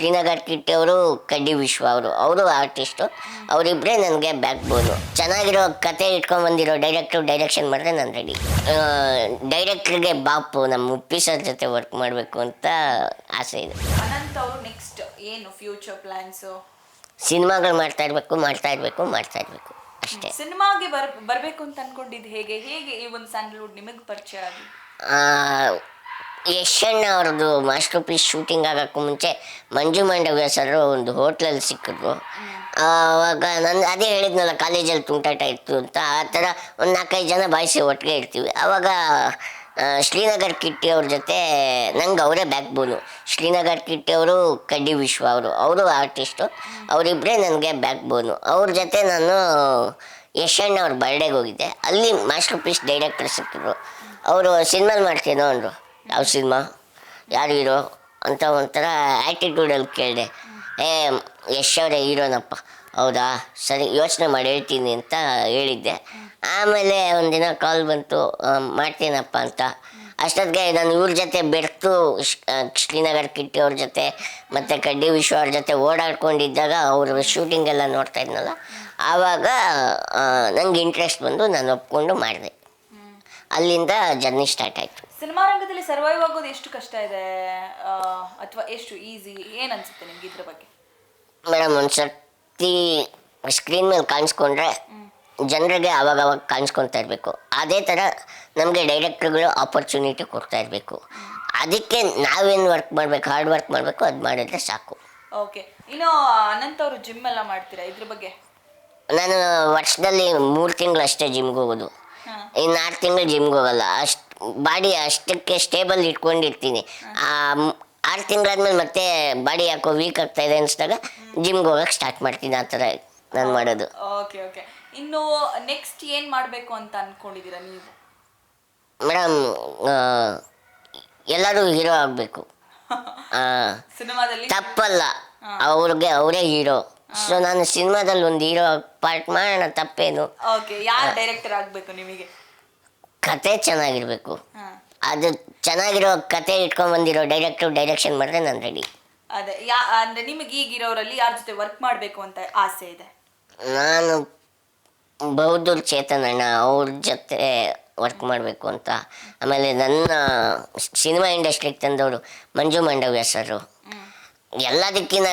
ಶ್ರೀನಗರ್ ಕಿಟ್ಟಿ ಅವರು ಕಡ್ಡಿ ವಿಶ್ವ ಅವರು. ಅವರು ಆರ್ಟಿಸ್ಟು ಅವರಿಬ್ಬರೇ ನನಗೆ ಬ್ಯಾಕ್ ಬೋನು ಚೆನ್ನಾಗಿರೋ ಕತೆ ಇಟ್ಕೊಂಡು ಬಂದಿರೋ ಡೈರೆಕ್ಟ್ರು ಡೈರೆಕ್ಷನ್ ಮಾಡಿದ್ರೆ ನಾನು ರೆಡಿ ಡೈರೆಕ್ಟ್ರಿಗೆ ಬಾಪು ನಮ್ಮ ಉಪ್ಪಿ ಸರ್ ಜೊತೆ ವರ್ಕ್ ಮಾಡಬೇಕು ಅಂತ ಆಸೆ ಇದೆ. ಅನಂತ ಅವರು ನೆಕ್ಸ್ಟ್ ಏನು ಫ್ಯೂಚರ್ ಪ್ಲಾನ್ಸು ಸಿನಿಮಾಗಳು ಮಾಡ್ತಾ ಇರಬೇಕು ಮಾಡ್ತಾ ಇರಬೇಕು ಮಾಡ್ತಾ ಇರಬೇಕು. ಅಷ್ಟೇ. ಸಿನಿಮಾಗೆ ಬರ್ ಬರಬೇಕು ಅಂತ ಅನ್ಕೊಂಡಿದ್ದು ಹೇಗೆ? ಹೇಗೆ ಈ ಒಂದು ಸ್ಯಾಂಡಲ್ವುಡ್ ನಿಮಗೆ ಪರಿಚಯ ಆಗಿ? ಯಶಣ್ಣ ಅವ್ರದ್ದು ಮಾಸ್ಟರ್ ಪೀಸ್ ಶೂಟಿಂಗ್ ಆಗೋಕ್ಕೂ ಮುಂಚೆ ಮಂಜು ಮಾಂಡವ್ಯ ಸರ್ ಒಂದು ಹೋಟ್ಲಲ್ಲಿ ಸಿಕ್ಕಿದ್ರು. ಆವಾಗ ನಾನು ಅದೇ ಹೇಳಿದ್ನಲ್ಲ, ಕಾಲೇಜಲ್ಲಿ ತುಂಟಾಟ ಇತ್ತು ಅಂತ, ಆ ಥರ ಒಂದು ನಾಲ್ಕೈದು ಜನ ಬಾಯಿಸಿ ಒಟ್ಟಿಗೆ ಇರ್ತೀವಿ. ಆವಾಗ ಶ್ರೀನಗರ್ ಕಿಟ್ಟಿ ಅವ್ರ ಜೊತೆ ನಂಗೆ ಅವರೇ ಬ್ಯಾಕ್ ಬೋನು ಶ್ರೀನಗರ್ ಕಿಟ್ಟಿ ಅವರು ಕಡ್ಡಿ ವಿಶ್ವ ಅವರು. ಅವರು ಆರ್ಟಿಸ್ಟು ಅವರಿಬ್ಬರೇ ನನಗೆ ಬ್ಯಾಕ್ ಬೋನು ಅವ್ರ ಜೊತೆ ನಾನು ಯಶಣ್ಣ ಅವ್ರ ಬರ್ಡೇಗೆ ಹೋಗಿದ್ದೆ. ಅಲ್ಲಿ ಮಾಸ್ಟರ್ ಪೀಸ್ ಡೈರೆಕ್ಟರ್ ಸಿಕ್ಕಿದ್ರು. ಅವರು ಸಿನಿಮಾಲ್ ಮಾಡ್ತೀನೋ ಅಂದರು. ಯಾವ ಸಿನಿಮಾ? ಯಾರು ಹೀರೋ ಅಂತ ಒಂಥರ ಆ್ಯಟಿಟ್ಯೂಡಲ್ಲಿ ಕೇಳಿದೆ. ಏ, ಯಶ್ ಅವರೇ, ಹೀರೋನಪ್ಪ. ಹೌದಾ? ಸರಿ, ಯೋಚನೆ ಮಾಡಿ ಹೇಳ್ತೀನಿ ಅಂತ ಹೇಳಿದ್ದೆ. ಆಮೇಲೆ ಒಂದಿನ ಕಾಲ್ ಬಂತು ಮಾಡ್ತೀನಪ್ಪ ಅಂತ. ಅಷ್ಟೊತ್ತಿಗೆ ನಾನು ಇವ್ರ ಜೊತೆ ಬೆರ್ತು ಶ್ರೀನಗರ್ ಕಿಟ್ಟಿ ಅವ್ರ ಜೊತೆ, ಮತ್ತು ಕಡ್ಡಿ ವಿಶ್ವ ಅವ್ರ ಜೊತೆ ಓಡಾಡ್ಕೊಂಡಿದ್ದಾಗ ಅವರು ಶೂಟಿಂಗ್ ಎಲ್ಲ ನೋಡ್ತಾ ಇದ್ನಲ್ಲ? ಆವಾಗ ನಂಗೆ ಇಂಟ್ರೆಸ್ಟ್ ಬಂದು ನಾನು ಒಪ್ಕೊಂಡು ಮಾಡಿದೆ. ಅಲ್ಲಿಂದ ಜರ್ನಿ ಸ್ಟಾರ್ಟ್ ಆಯಿತು. ಸಿನಿಮಾ ರಂಗದಲ್ಲಿ ಸರ್ವೈವ್ ಆಗೋದು ಎಷ್ಟು ಕಷ್ಟ ಇದೆ? ಅಥವಾ ಎಷ್ಟು ಈಸಿ? ಏನ್ ಅನ್ಸುತ್ತೆ ನಿಮ್ಗೆ ಇದ್ರ ಬಗ್ಗೆ? ಮೇಡಮ್ ಒಂದ್ಸರ್ತಿ ಸ್ಕ್ರೀನ್ ಮೇಲೆ ಕಾಣಿಸ್ಕೊಂಡ್ರೆ ಜನರಿಗೆ ಅವಾಗ ಅವಾಗ ಕಾಣಿಸ್ಕೊತಾ ಇರಬೇಕು. ಅದೇ ಥರ ನಮಗೆ ಡೈರೆಕ್ಟ್ರುಗಳು ಆಪರ್ಚುನಿಟಿ ಕೊಡ್ತಾ ಇರಬೇಕು. ಅದಕ್ಕೆ ನಾವೇನು ವರ್ಕ್ ಮಾಡಬೇಕು ಹಾರ್ಡ್ ವರ್ಕ್ ಮಾಡಬೇಕು ಅದು ಮಾಡಿದ್ರೆ ಸಾಕು. ಓಕೆ ಇನ್ನು ಅನಂತ್ ಅವರು ಜಿಮ್ ಎಲ್ಲ ಮಾಡ್ತೀರಾ? ಇದ್ರ ಬಗ್ಗೆ? ನಾನು ವರ್ಷದಲ್ಲಿ ಮೂರು ತಿಂಗಳು ಅಷ್ಟೇ ಜಿಮ್ಗೆ ಹೋಗೋದು. ಇನ್ನು ಆರು ತಿಂಗಳು ಜಿಮ್ಗೆ ಹೋಗಲ್ಲ. ಅಷ್ಟು ಬಾಡಿ ಅಷ್ಟಕ್ಕೆ ಸ್ಟೇಬಲ್ ಇಟ್ಕೊಂಡಿರ್ತೀನಿ. ಆರು ತಿಂಗಳಾದ್ಮೇಲೆ ಮತ್ತೆ ಬಾಡಿ ಯಾಕೋ ವೀಕ್ ಆಗ್ತಾ ಇದೆ ಅನಿಸಿದಾಗ ಜಿಮ್ಗೆ ಹೋಗಕ್ಕೆ ಸ್ಟಾರ್ಟ್ ಮಾಡ್ತೀನಿ ಆ ಥರ ನಾನು ಮಾಡೋದು. ಓಕೆ ಓಕೆ ಇನ್ನು ನೆಕ್ಸ್ಟ್ ಏನು ಮಾಡಬೇಕು ಅಂತ ಅನ್ಕೊಂಡಿದೀರಾ ನೀವು? ಮೇಡಮ್ ಎಲ್ಲರೂ ಹೀರೋ ಆಗಬೇಕು. ಸಿನಿಮಾದಲ್ಲಿ? ತಪ್ಪಲ್ಲ. ಅವ್ರಿಗೆ ಅವರೇ ಹೀರೋ ಸೊ ನಾನು ಸಿನಿಮಾದಲ್ಲಿ ಒಂದು ಹೀರೋ ಪಾರ್ಟ್ ಮಾಡೋಣ ತಪ್ಪೇನು? ಓಕೆ ಯಾರು ಡೈರೆಕ್ಟರ್ ಆಗಬೇಕು ನಿಮಗೆ? ಕತೆ ಚೆನ್ನಾಗಿರ್ಬೇಕು. ಅದು ಚೆನ್ನಾಗಿರೋ ಕತೆ ಇಟ್ಕೊಂಡ್ ಬಂದಿರೋ ಡೈರೆಕ್ಟರ್ ಡೈರೆಕ್ಷನ್ ಮಾಡಿದ್ರೆ ನಾನು ರೆಡಿ ಅದೇ ಯಾ ಅಂದ್ರೆ ನಿಮಗೆ ಈಗಿರೋರಲ್ಲಿ ಯಾರ ಜೊತೆ ವರ್ಕ್ ಮಾಡಬೇಕು ಅಂತ ಆಸೆ ಇದೆ? ನಾನು ಬೌದ್ಧೂರ್ ಚೇತನ್ ಅಣ್ಣ ಅವ್ರ ಜೊತೆ ವರ್ಕ್ ಮಾಡಬೇಕು ಅಂತ. ಆಮೇಲೆ ನನ್ನ ಸಿನಿಮಾ ಇಂಡಸ್ಟ್ರಿಗೆ ತಂದವರು ಮಂಜು ಮಾಂಡವ್ಯ ಸರು ಎಲ್ಲದಕ್ಕಿಂತ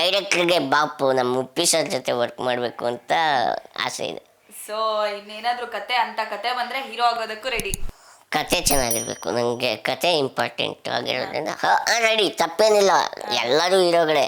ಡೈರೆಕ್ಟ್ರಿಗೆ ಬಾಪು ನಮ್ಮ ಉಪ್ಪಿ ಸರ್ ಜೊತೆ ವರ್ಕ್ ಮಾಡಬೇಕು ಅಂತ ಆಸೆ ಇದೆ. ಸೊ ಇನ್ನೇನಾದ್ರೂ ಕತೆ ಅಂತ ಕತೆ ಬಂದ್ರೆ ಹೀರೋ ಆಗೋದಕ್ಕೂ ರೆಡಿ ಕತೆ ಚೆನ್ನಾಗಿರ್ಬೇಕು ನನಗೆ ಕತೆ ಇಂಪಾರ್ಟೆಂಟ್ ಆಗಿರೋದ್ರಿಂದ ರೆಡಿ ತಪ್ಪೇನಿಲ್ಲ. ಎಲ್ಲರೂ ಹೀರೋಗಳೇ